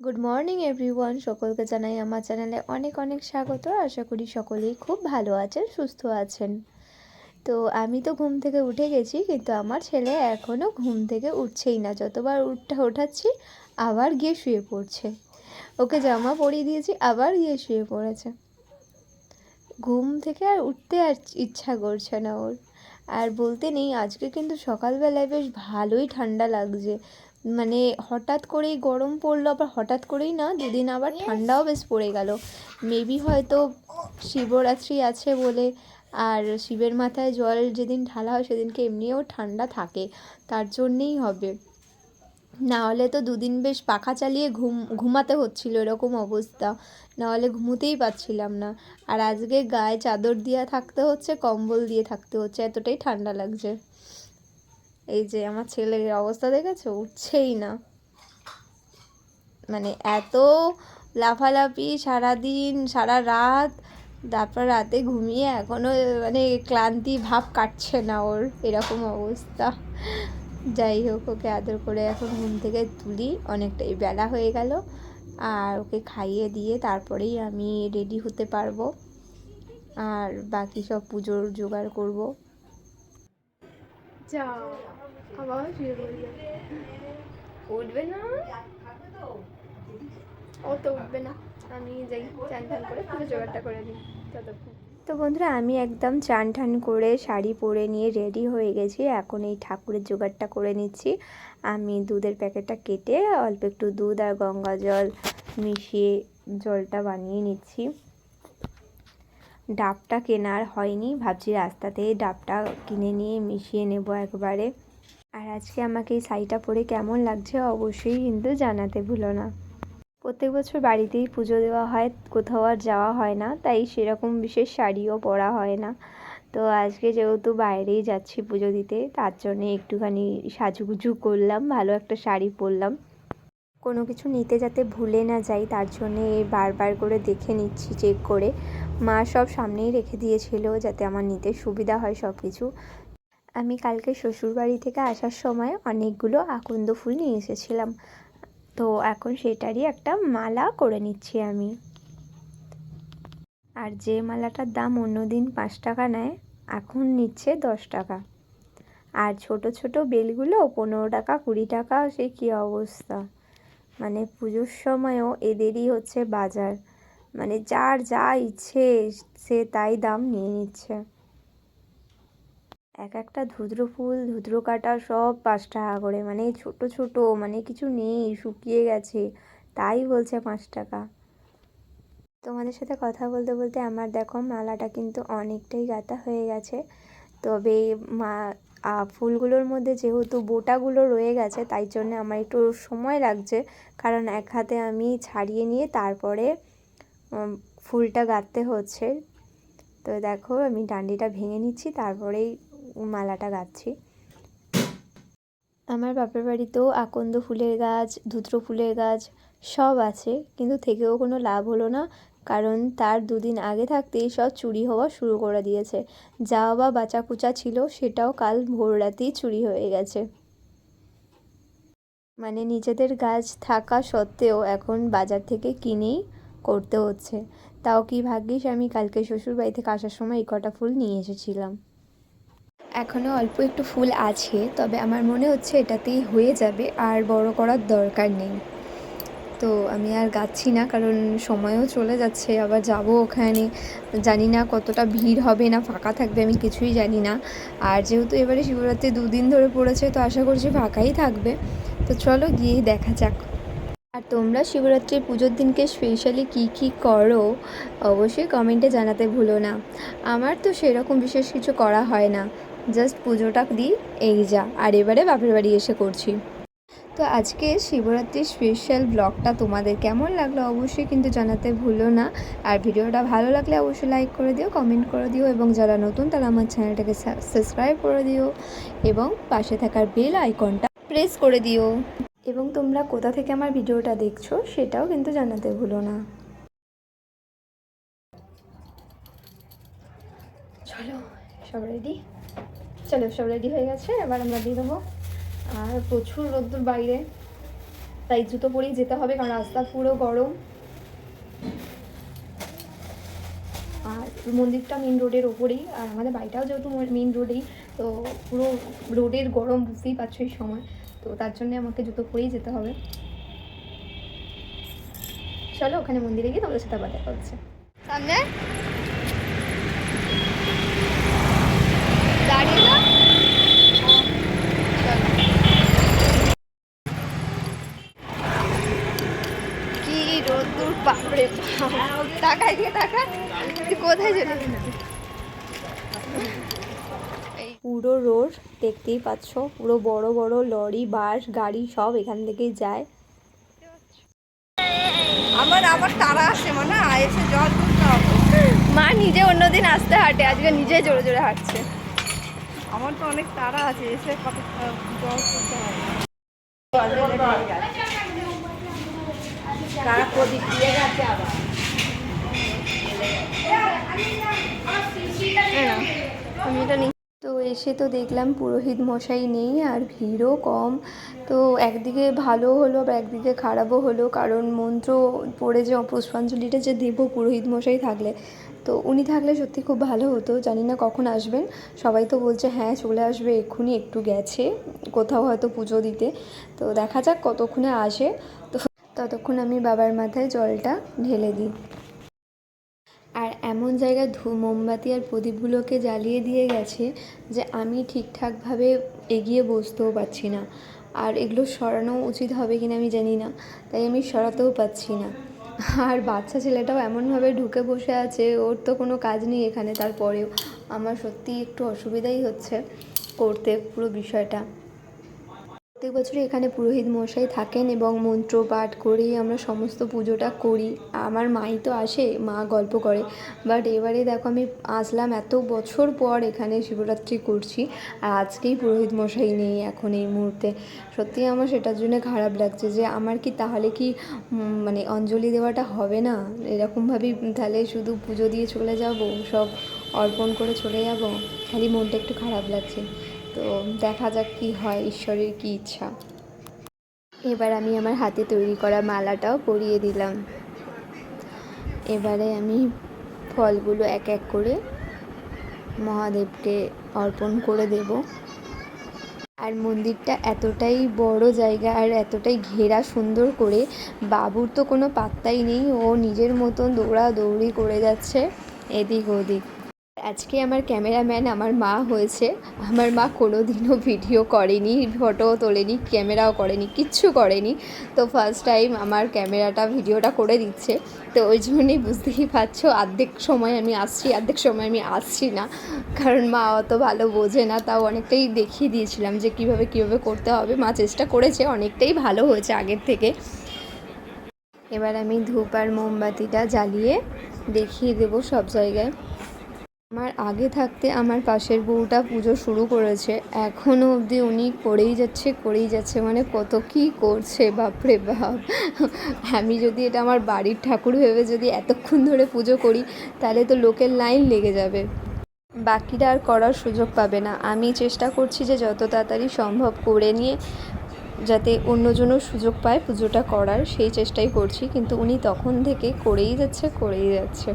Good morning everyone সকলকে জানাই আমার চ্যানেলে অনেক অনেক স্বাগত। আশা করি সকলেই খুব ভালো আছেন, সুস্থ আছেন। তো আমি তো ঘুম থেকে উঠে গেছি, কিন্তু আমার ছেলে এখনও ঘুম থেকে উঠছেই না। যতবার উঠটা ওঠাচ্ছি, আবার গিয়ে শুয়ে পড়ছে। ওকে জামা পরিয়ে দিয়েছি, আবার গিয়ে শুয়ে পড়েছে। ঘুম থেকে আর উঠতে আর ইচ্ছা করছে না ওর। আর বলতে নেই, আজকে কিন্তু সকালবেলায় বেশ ভালোই ঠান্ডা লাগছে। মানে হঠাৎ করেই গরম পড়ল আবার হঠাৎ করেই না দুদিন আবার ঠান্ডাও বেশ পড়ে গেল। মেবি হয়তো শিবরাত্রি আছে বলে আর শিবের মাথায় জল যেদিন ঢালা হয় সেদিনকে এমনিও ঠান্ডা থাকে তার জন্যেই হবে। না হলে তো দুদিন বেশ পাখা চালিয়ে ঘুম ঘুমাতে হচ্ছিল এরকম অবস্থা। না হলে ঘুমোতেই পারছিলাম না। আর আজকে গায়ে চাদর দিয়ে থাকতে হচ্ছে কম্বল দিয়ে থাকতে হচ্ছে এতটাই ঠান্ডা লাগছে। এই যে আমার ছেলের অবস্থা দেখেছ? উঠছেই না। মানে এত লাফালাফি সারাদিন, সারা রাত, তারপর রাতে ঘুমিয়ে এখনও মানে ক্লান্তি ভাব কাটছে না ওর। এরকম অবস্থা। যাই হোক, ওকে আদর করে এখন ঘুম থেকে তুলি। অনেকটাই বেলা হয়ে গেল। আর ওকে খাইয়ে দিয়ে তারপরেই আমি রেডি হতে পারব। আর বাকি সব পুজোর জোগাড় করব। যা উঠবে না? ও তো উঠবে না। আমি যাই, চান করে পুরো জোগাড়টা করে ততক্ষণ। তো বন্ধুরা, আমি একদম চান টান করে শাড়ি পরে নিয়ে রেডি হয়ে গেছি। এখন এই ঠাকুরের জোগাড়টা করে নিচ্ছি। আমি দুধের প্যাকেটটা কেটে অল্প একটু দুধ আর গঙ্গা জল মিশিয়ে জলটা বানিয়ে নিচ্ছি। ডাবটা কেনার হয়নি। ভাবছি রাস্তাতেই ডাবটা কিনে নিয়ে মিশিয়ে নেব একবারে। আর আজকে আমাকে এই শাড়িটা পরে কেমন লাগছে অবশ্যই কিন্তু জানাতে ভুলো না। প্রত্যেক বছর বাড়িতেই পুজো দেওয়া হয়, কোথাও আর যাওয়া হয় না, তাই সেরকম বিশেষ শাড়িও পরা হয় না। তো আজকে যেহেতু বাইরেই যাচ্ছি পুজো দিতে, তার জন্যে একটুখানি সাজুগুজু করলাম, ভালো একটা শাড়ি পরলাম। কোনো কিছু নিতে যাতে ভুলে না যাই, তার জন্যে বারবার করে দেখে নিচ্ছি, চেক করে। মা সব সামনেই রেখে দিয়েছিল যাতে আমার নিতে সুবিধা হয় সব কিছু আমি কালকে শ্বশুরবাড়ি থেকে আসার সময় অনেকগুলো আকন্দ ফুল নিয়ে এসেছিলাম। তো এখন সেটারই একটা মালা করে নিচ্ছি আমি। আর যে মালাটার দাম অন্যদিন পাঁচ টাকা নেয়, এখন নিচ্ছে দশ টাকা। আর ছোট ছোট বেলগুলো পনেরো টাকা, কুড়ি টাকা, সে কী অবস্থা? মানে পুজোর সময়ও এদেরই হচ্ছে বাজার। মানে যার যা ইচ্ছে সে তাই দাম নিয়ে নিচ্ছে। এক একটা ধুদ্র ফুল, ধুদ্র কাটা সব পাঁচ টাকা করে। মানে ছোট ছোট মানে কিছু নেই, শুকিয়ে গেছে। তাই বলছে পাঁচ টাকা। তোমাদের সাথে কথা বলতে বলতে আমার দেখো মালাটা কিন্তু অনেকটাই গাঁথা হয়ে গেছে। তবে মা ফুলগুলোর মধ্যে যেহেতু বোটাগুলো রয়ে গেছে, তাই জন্য আমার একটু সময় লাগছে। কারণ এক হাতে আমি ছাড়িয়ে নিয়ে তারপরে ফুলটা গাঁথতে হচ্ছে। তো দেখো আমি ডান্ডিটা ভেঙে নিচ্ছি, তারপরেই মালাটা গাচ্ছি। আমার বাপের বাড়িতেও আকন্দ ফুলের গাছ, ধুত্র ফুলের গাছ সব আছে, কিন্তু থেকেও কোনো লাভ হলো না, কারণ তার দুদিন আগে থাকতেই সব চুরি হওয়া শুরু করে দিয়েছে। যা বা বাঁচা কুচা ছিল, সেটাও কাল ভোর রাতেই চুরি হয়ে গেছে। মানে নিজেদের গাছ থাকা সত্ত্বেও এখন বাজার থেকে কিনেই করতে হচ্ছে। তাও কি ভাগ্যিস আমি কালকে শ্বশুর বাড়ি থেকে আসার সময় এই কটা ফুল নিয়ে এসেছিলাম। এখনও অল্প একটু ফুল আছে, তবে আমার মনে হচ্ছে এটাতেই হয়ে যাবে, আর বড় করার দরকার নেই। তো আমি আর গাচ্ছি না, কারণ সময়ও চলে যাচ্ছে, আবার যাব ওখানে। জানি না কতটা ভিড় হবে না, ফাঁকা থাকবে, আমি কিছুই জানি না। আর যেহেতু এবারে শিবরাত্রি দুদিন ধরে পড়েছে, তো আশা করছি ফাঁকাই থাকবে। তো চলো গিয়েই দেখা যাক। আর তোমরা শিবরাত্রির পুজোর দিনকে স্পেশালি কী কী করো, অবশ্যই কমেন্টে জানাতে ভুলো না। আমার তো সেরকম বিশেষ কিছু করা হয় না। জাস্ট পুজোটা দিই, এই যা। আর এবারে বাপের বাড়ি এসে করছি। তো আজকে শিবরাত্রির স্পেশাল ব্লগটা তোমাদের কেমন লাগল অবশ্যই কিন্তু জানাতে ভুলো না। আর ভিডিওটা ভালো লাগলে অবশ্যই লাইক করে দিও কমেন্ট করে দিও এবং যারা নতুন তারা আমার চ্যানেলটাকে সাবস্ক্রাইব করে দিও এবং পাশে থাকার বেল আইকনটা প্রেস করে দিও। এবং তোমরা কোথা থেকে আমার ভিডিওটা দেখছ সেটাও কিন্তু জানাতে ভুলো না। চলো সব রেডি চলো সব রেডি হয়ে গেছে, এবার আমরা দিয়ে দেবো আর প্রচুর রোদ্দুর বাইরে, তাই জুতো পরেই যেতে হবে, কারণ রাস্তা পুরো গরম। আর মন্দিরটা মেন রোডের ওপরেই, আর আমাদের বাড়িটাও যেহেতু মেন রোডেই তো পুরো রোডের গরম বুঝতেই পারছ এই সময়। তো তার জন্য আমাকে জুতো পরেই যেতে হবে। চলো ওখানে মন্দিরে গিয়ে তোমাদের সাথে দেখা হচ্ছে। সামনে দাঁড়িয়ে না কি রোদ্দুর বাপরে বাপ। দিয়ে টাকা কোথায় চলে পুরো রোড দেখতেই পাচ্ছ পুরো বড় বড় লরি বাস গাড়ি সব এখান থেকেই যায়। আমার আবার তারা আসে মানে এসে জল মা নিজে অন্যদিন আসতে হাঁটে আজকে নিজে জোরে জোরে হাঁটছে। আমার তো অনেক তারা আছে এসে জল করতে হবে। প্রদীপ দিয়ে আমি এটা তো এসে তো দেখলাম পুরোহিত মশাই নেই আর ভিড়ও কম। তো একদিকে ভালো হলো আবার একদিকে খারাপও হলো, কারণ মন্ত্র পড়ে যে পুষ্পাঞ্জলিটা যে দেবো পুরোহিত মশাই থাকলে। তো উনি থাকলে সত্যি খুব ভালো হতো, জানি না কখন আসবেন। সবাই তো বলছে হ্যাঁ চলে আসবে, এক্ষুনি একটু গেছে, কোথাও হয়তো পুজো দিতে। তো দেখা যাক কতক্ষণে আসে। তো ততক্ষণ আমি বাবার মাথায় জলটা ঢেলে দিই। এমন জায়গায় ধু, মোমবাতি আর প্রদীপগুলোকে জ্বালিয়ে দিয়ে গেছে যে আমি ঠিকঠাকভাবে এগিয়ে বসতেও পারছি না। আর এগুলো সরানো উচিত হবে কিনা আমি জানি না, তাই আমি সরাতেও পাচ্ছি না। আর বাচ্চা ছেলেটাও এমনভাবে ঢুকে বসে আছে, ওর তো কোনো কাজ নেই এখানে, তারপরেও। আমার সত্যি একটু অসুবিধাই হচ্ছে করতে পুরো বিষয়টা। প্রত্যেক বছরই এখানে পুরোহিত মশাই থাকেন এবং মন্ত্র পাঠ করেই আমরা সমস্ত পুজোটা করি। আমার মাই তো আসে, মা গল্প করে। বাট এবারে দেখো আমি আসলাম এত বছর পর এখানে শিবরাত্রি করছি, আর আজকেই পুরোহিত মশাই নেই এখন এই মুহূর্তে। সত্যি আমার সেটার জন্য খারাপ লাগছে যে আমার কি তাহলে কি মানে অঞ্জলি দেওয়াটা হবে না? এরকমভাবেই তাহলে শুধু পুজো দিয়ে চলে যাব, সব অর্পণ করে চলে যাব? খালি মনটা একটু খারাপ লাগছে। তো দেখা যাক কি হয়, ঈশ্বরের কি ইচ্ছা। এবার আমি আমার হাতে তৈরি করা মালাটাও পরিয়ে দিলাম। এবারে আমি ফলগুলো এক এক করে মহাদেবকে অর্পণ করে দেব। আর মন্দিরটা এতটাই বড় জায়গা আর এতটাই ঘেরা সুন্দর করে, বাবুর তো কোনো পাত্তাই নেই, ও নিজের মতন দৌড়াদৌড়ি করে যাচ্ছে এদিক ওদিক। আজকে আমার ক্যামেরাম্যান আমার মা হয়েছে। আমার মা কোনো দিনও ভিডিও করেনি ফটোও তোলেনি, ক্যামেরাও করেনি, কিচ্ছু করেনি। তো ফার্স্ট টাইম আমার ক্যামেরাটা, ভিডিওটা করে দিচ্ছে। তো ওই জন্যই বুঝতেই পারছ, অর্ধেক সময় আমি আসছি, অর্ধেক সময় আমি আসছি না। কারণ মা অত ভালো বোঝে না, তাও অনেকটাই দেখিয়ে দিয়েছিলাম যে কীভাবে কীভাবে করতে হবে। মা চেষ্টা করেছে, অনেকটাই ভালো হয়েছে আগের থেকে। এবার আমি ধূপ আর মোমবাতিটা জ্বালিয়ে দেখিয়ে দেবো সব জায়গায়। আমার আগে থাকতে আমার পাশের বউটা পুজো শুরু করেছে। এখনও অবধি উনি করেই যাচ্ছে করেই যাচ্ছে মানে কত কী করছে, বাপরে বাপ। আমি যদি এটা আমার বাড়ির ঠাকুর ভেবে যদি এতক্ষণ ধরে পুজো করি, তাহলে তো লোকের লাইন লেগে যাবে। বাকিরা আর করার সুযোগ পাবে না। আমি চেষ্টা করছি যে যত তাড়াতাড়ি সম্ভব করে নিয়ে যাতে অন্যজনও সুযোগ পায় পুজোটা করার, সেই চেষ্টাই করছি। কিন্তু উনি তখন থেকে করেই যাচ্ছে করেই যাচ্ছে।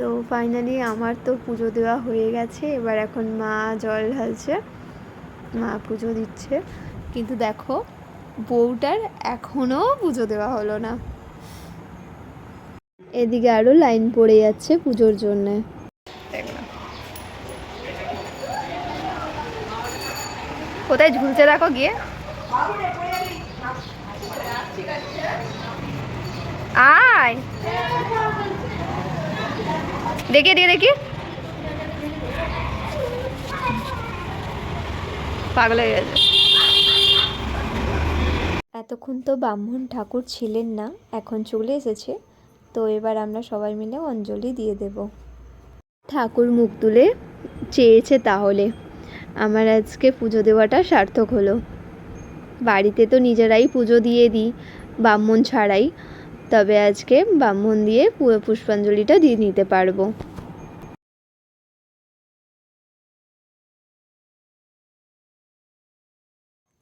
তো ফাইনালি আমার তো পুজো দেওয়া হয়ে গেছে। এবার এখন মা জল ঢালছে, মা পুজো দিচ্ছে। কিন্তু দেখো, বউটার এখনও পুজো দেওয়া হলো না। এদিকে আরও লাইন পড়ে যাচ্ছে পুজোর জন্যে। কোথায় ঝুলছে দেখো গিয়ে। আয়। দেখি দিয়ে দেখি। পাগল হয়ে গেছে। এতক্ষণ তো ব্রাহ্মণ ঠাকুর ছিলেন না, এখন চলে এসেছে। তো এবার আমরা সবাই মিলে অঞ্জলি দিয়ে দেব। ঠাকুর মুখ তুলে চেয়েছে তাহলে। আমার আজকে পুজো দেওয়াটা সার্থক হলো। বাড়িতে তো নিজেরাই পুজো দিয়ে দিই, ব্রাহ্মণ ছাড়াই। তবে আজকে ব্রাহ্মণ দিয়ে পু- পুষ্পাঞ্জলিটা দিয়ে নিতে পারব।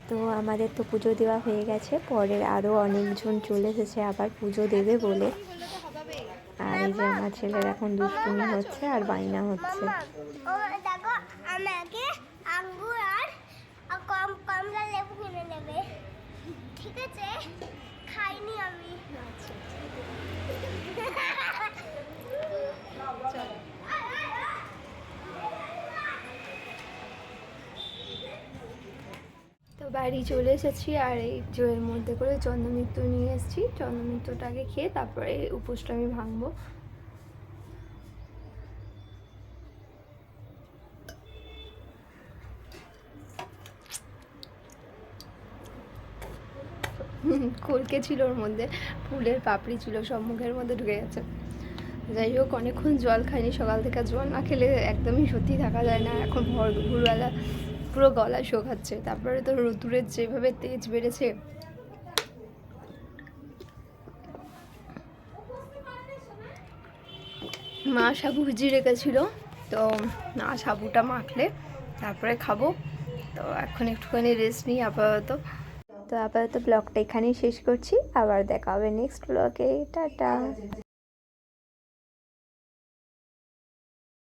তো আমাদের তো পুজো দেওয়া হয়ে গেছে পরের আরও অনেকজন চলে এসেছে আবার পুজো দেবে বলে। আর এই যে আমার ছেলের এখন দুষ্টুমি হচ্ছে আর বাইনা হচ্ছে। আমাকে আঙ্গুর আর কম কমলা লেবু কিনে নেবে। ঠিক আছে? তো বাড়ি চলে এসেছি আর এই জয়ের মধ্যে করে চন্দ্রমিত্র নিয়ে এসেছি। চন্দ্রমিত্রটাকে খেয়ে তারপরে উপোসটা আমি ভাঙবো। কলকে ছিল ওর মধ্যে, ফুলের পাপড়ি ছিল, সব মুখের মধ্যে ঢুকে গেছে। যাই হোক, অনেকক্ষণ জল খাইনি, সকাল থেকে জল না খেলে একদমই সত্যি থাকা যায় না। এখন ভর, দুপুরবেলা পুরো গলা শোকাচ্ছে। তারপরে তো রোদ্দুরের যেভাবে তেজ বেড়েছে। মা সাবু ভিজিয়ে রেখেছিল, তো মা সাবুটা মাখলে তারপরে খাব। তো এখন একটুখানি রেস্ট নিই, আপাতত। তো আপাতত ব্লগটা এখানেই শেষ করছি। আবার দেখা হবে নেক্সট ব্লগে টাটা।